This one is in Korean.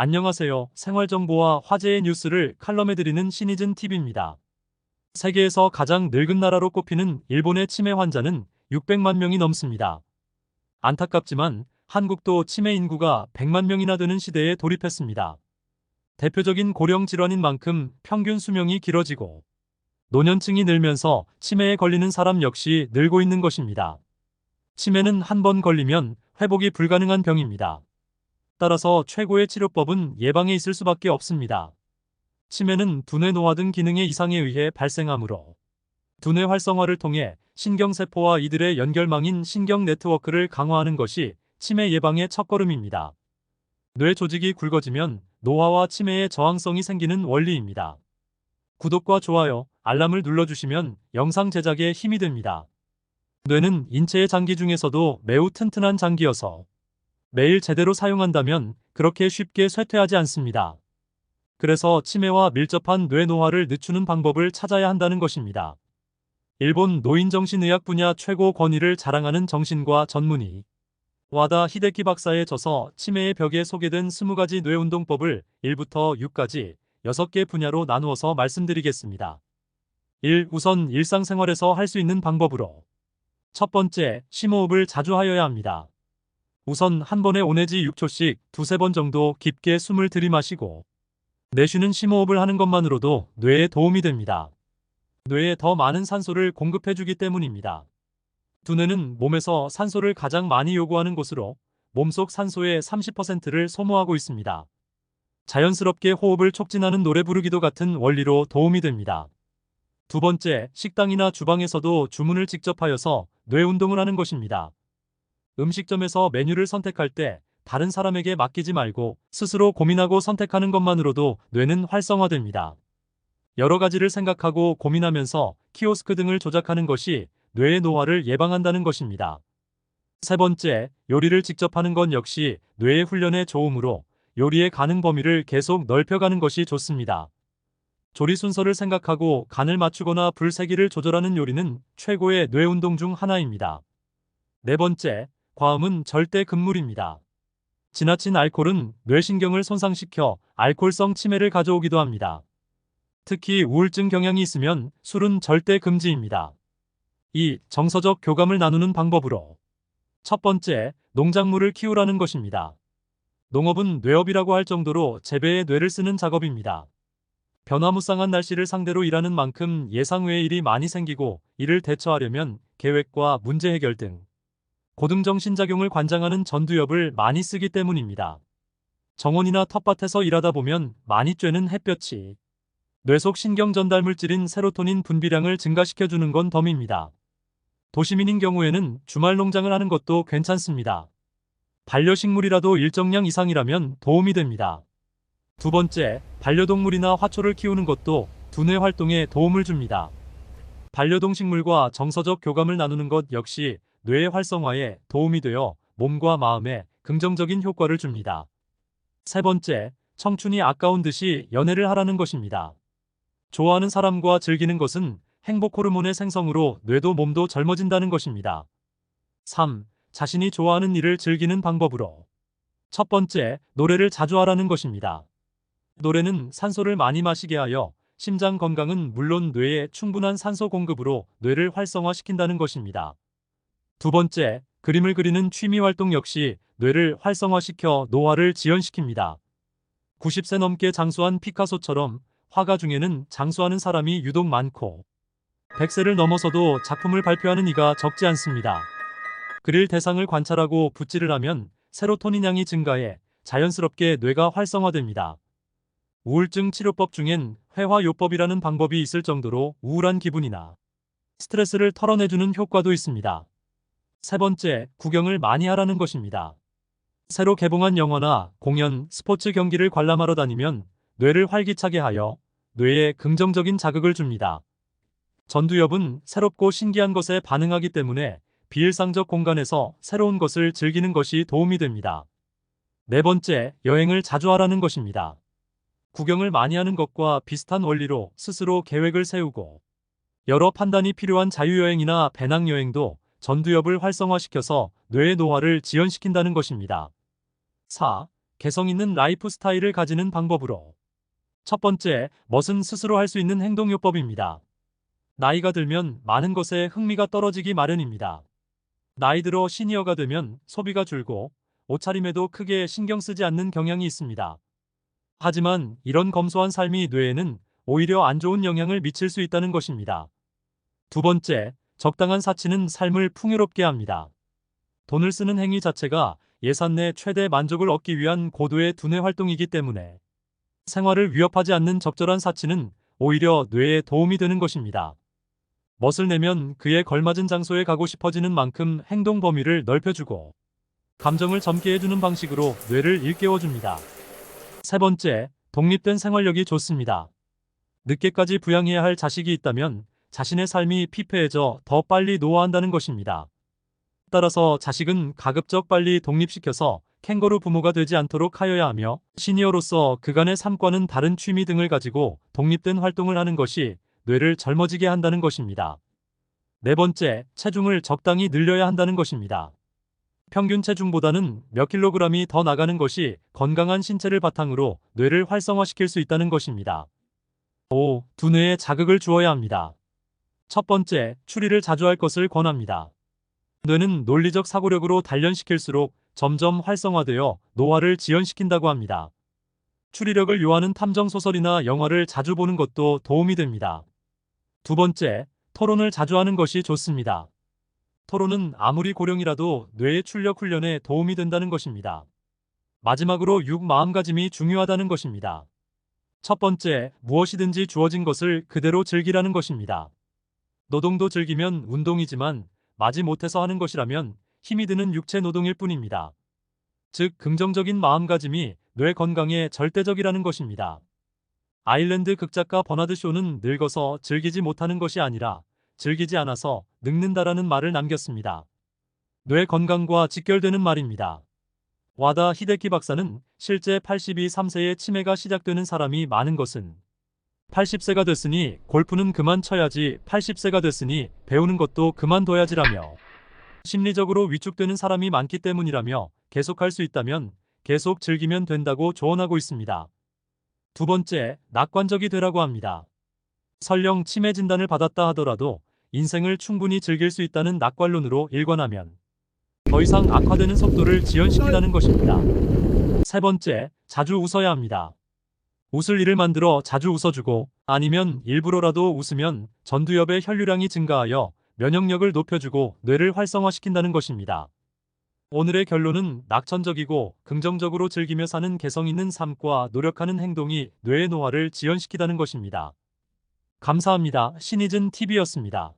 안녕하세요. 생활정보와 화제의 뉴스를 칼럼해드리는 신이즌 TV입니다. 세계에서 가장 늙은 나라로 꼽히는 일본의 치매 환자는 600만 명이 넘습니다. 안타깝지만 한국도 치매 인구가 100만 명이나 되는 시대에 돌입했습니다. 대표적인 고령 질환인 만큼 평균 수명이 길어지고 노년층이 늘면서 치매에 걸리는 사람 역시 늘고 있는 것입니다. 치매는 한 번 걸리면 회복이 불가능한 병입니다. 따라서 최고의 치료법은 예방에 있을 수밖에 없습니다. 치매는 두뇌 노화 등 기능의 이상에 의해 발생하므로 두뇌 활성화를 통해 신경세포와 이들의 연결망인 신경 네트워크를 강화하는 것이 치매 예방의 첫걸음입니다. 뇌 조직이 굵어지면 노화와 치매에 저항성이 생기는 원리입니다. 구독과 좋아요, 알람을 눌러주시면 영상 제작에 힘이 됩니다. 뇌는 인체의 장기 중에서도 매우 튼튼한 장기여서 매일 제대로 사용한다면 그렇게 쉽게 쇠퇴하지 않습니다. 그래서 치매와 밀접한 뇌 노화를 늦추는 방법을 찾아야 한다는 것입니다. 일본 노인정신의학 분야 최고 권위를 자랑하는 정신과 전문의 와다 히데키 박사의 저서 치매의 벽에 소개된 20가지 뇌운동법을 1부터 6까지 6개 분야로 나누어서 말씀드리겠습니다. 1. 우선 일상생활에서 할 수 있는 방법으로 첫 번째, 심호흡을 자주 하여야 합니다. 우선 한 번에 5 내지 6초씩 두세 번 정도 깊게 숨을 들이마시고 내쉬는 심호흡을 하는 것만으로도 뇌에 도움이 됩니다. 뇌에 더 많은 산소를 공급해주기 때문입니다. 두뇌는 몸에서 산소를 가장 많이 요구하는 곳으로 몸속 산소의 30%를 소모하고 있습니다. 자연스럽게 호흡을 촉진하는 노래 부르기도 같은 원리로 도움이 됩니다. 두 번째, 식당이나 주방에서도 주문을 직접 하여서 뇌 운동을 하는 것입니다. 음식점에서 메뉴를 선택할 때 다른 사람에게 맡기지 말고 스스로 고민하고 선택하는 것만으로도 뇌는 활성화됩니다. 여러 가지를 생각하고 고민하면서 키오스크 등을 조작하는 것이 뇌의 노화를 예방한다는 것입니다. 세 번째, 요리를 직접 하는 건 역시 뇌의 훈련에 좋으므로 요리의 가능 범위를 계속 넓혀가는 것이 좋습니다. 조리 순서를 생각하고 간을 맞추거나 불 세기를 조절하는 요리는 최고의 뇌 운동 중 하나입니다. 네 번째, 과음은 절대 금물입니다. 지나친 알코올은 뇌신경을 손상시켜 알코올성 치매를 가져오기도 합니다. 특히 우울증 경향이 있으면 술은 절대 금지입니다. 2. 정서적 교감을 나누는 방법으로 첫 번째, 농작물을 키우라는 것입니다. 농업은 뇌업이라고 할 정도로 재배에 뇌를 쓰는 작업입니다. 변화무쌍한 날씨를 상대로 일하는 만큼 예상 외의 일이 많이 생기고 이를 대처하려면 계획과 문제 해결 등 고등정신작용을 관장하는 전두엽을 많이 쓰기 때문입니다. 정원이나 텃밭에서 일하다 보면 많이 쬐는 햇볕이 뇌속 신경 전달 물질인 세로토닌 분비량을 증가시켜주는 건 덤입니다. 도시민인 경우에는 주말 농장을 하는 것도 괜찮습니다. 반려식물이라도 일정량 이상이라면 도움이 됩니다. 두 번째, 반려동물이나 화초를 키우는 것도 두뇌 활동에 도움을 줍니다. 반려동식물과 정서적 교감을 나누는 것 역시 뇌의 활성화에 도움이 되어 몸과 마음에 긍정적인 효과를 줍니다. 세 번째, 청춘이 아까운 듯이 연애를 하라는 것입니다. 좋아하는 사람과 즐기는 것은 행복 호르몬의 생성으로 뇌도 몸도 젊어진다는 것입니다. 3. 자신이 좋아하는 일을 즐기는 방법으로 첫 번째, 노래를 자주 하라는 것입니다. 노래는 산소를 많이 마시게 하여 심장 건강은 물론 뇌에 충분한 산소 공급으로 뇌를 활성화시킨다는 것입니다. 두 번째, 그림을 그리는 취미 활동 역시 뇌를 활성화시켜 노화를 지연시킵니다. 90세 넘게 장수한 피카소처럼 화가 중에는 장수하는 사람이 유독 많고 100세를 넘어서도 작품을 발표하는 이가 적지 않습니다. 그릴 대상을 관찰하고 붓질을 하면 세로토닌 양이 증가해 자연스럽게 뇌가 활성화됩니다. 우울증 치료법 중엔 회화요법이라는 방법이 있을 정도로 우울한 기분이나 스트레스를 털어내주는 효과도 있습니다. 세 번째, 구경을 많이 하라는 것입니다. 새로 개봉한 영화나 공연, 스포츠 경기를 관람하러 다니면 뇌를 활기차게 하여 뇌에 긍정적인 자극을 줍니다. 전두엽은 새롭고 신기한 것에 반응하기 때문에 비일상적 공간에서 새로운 것을 즐기는 것이 도움이 됩니다. 네 번째, 여행을 자주 하라는 것입니다. 구경을 많이 하는 것과 비슷한 원리로 스스로 계획을 세우고 여러 판단이 필요한 자유여행이나 배낭여행도 전두엽을 활성화시켜서 뇌의 노화를 지연시킨다는 것입니다. 4. 개성 있는 라이프 스타일을 가지는 방법으로. 첫 번째, 멋은 스스로 할 수 있는 행동요법입니다. 나이가 들면 많은 것에 흥미가 떨어지기 마련입니다. 나이 들어 시니어가 되면 소비가 줄고 옷차림에도 크게 신경 쓰지 않는 경향이 있습니다. 하지만 이런 검소한 삶이 뇌에는 오히려 안 좋은 영향을 미칠 수 있다는 것입니다. 두 번째, 적당한 사치는 삶을 풍요롭게 합니다. 돈을 쓰는 행위 자체가 예산 내 최대 만족을 얻기 위한 고도의 두뇌 활동이기 때문에 생활을 위협하지 않는 적절한 사치는 오히려 뇌에 도움이 되는 것입니다. 멋을 내면 그에 걸맞은 장소에 가고 싶어지는 만큼 행동 범위를 넓혀주고 감정을 젊게 해주는 방식으로 뇌를 일깨워줍니다. 세 번째, 독립된 생활력이 좋습니다. 늦게까지 부양해야 할 자식이 있다면 자신의 삶이 피폐해져 더 빨리 노화한다는 것입니다. 따라서 자식은 가급적 빨리 독립시켜서 캥거루 부모가 되지 않도록 하여야 하며 시니어로서 그간의 삶과는 다른 취미 등을 가지고 독립된 활동을 하는 것이 뇌를 젊어지게 한다는 것입니다. 네 번째, 체중을 적당히 늘려야 한다는 것입니다. 평균 체중보다는 몇 킬로그램이 더 나가는 것이 건강한 신체를 바탕으로 뇌를 활성화시킬 수 있다는 것입니다. 5. 두뇌에 자극을 주어야 합니다. 첫 번째, 추리를 자주 할 것을 권합니다. 뇌는 논리적 사고력으로 단련시킬수록 점점 활성화되어 노화를 지연시킨다고 합니다. 추리력을 요하는 탐정 소설이나 영화를 자주 보는 것도 도움이 됩니다. 두 번째, 토론을 자주 하는 것이 좋습니다. 토론은 아무리 고령이라도 뇌의 출력 훈련에 도움이 된다는 것입니다. 마지막으로 육 마음가짐이 중요하다는 것입니다. 첫 번째, 무엇이든지 주어진 것을 그대로 즐기라는 것입니다. 노동도 즐기면 운동이지만 마지 못해서 하는 것이라면 힘이 드는 육체 노동일 뿐입니다. 즉, 긍정적인 마음가짐이 뇌 건강에 절대적이라는 것입니다. 아일랜드 극작가 버나드 쇼는 늙어서 즐기지 못하는 것이 아니라 즐기지 않아서 늙는다라는 말을 남겼습니다. 뇌 건강과 직결되는 말입니다. 와다 히데키 박사는 실제 82, 3세에 치매가 시작되는 사람이 많은 것은 80세가 됐으니 골프는 그만 쳐야지 80세가 됐으니 배우는 것도 그만둬야지라며 심리적으로 위축되는 사람이 많기 때문이라며 계속할 수 있다면 계속 즐기면 된다고 조언하고 있습니다. 두 번째, 낙관적이 되라고 합니다. 설령 치매 진단을 받았다 하더라도 인생을 충분히 즐길 수 있다는 낙관론으로 일관하면 더 이상 악화되는 속도를 지연시키다는 것입니다. 세 번째, 자주 웃어야 합니다. 웃을 일을 만들어 자주 웃어주고 아니면 일부러라도 웃으면 전두엽의 혈류량이 증가하여 면역력을 높여주고 뇌를 활성화시킨다는 것입니다. 오늘의 결론은 낙천적이고 긍정적으로 즐기며 사는 개성 있는 삶과 노력하는 행동이 뇌의 노화를 지연시키다는 것입니다. 감사합니다. 신이즌 TV였습니다.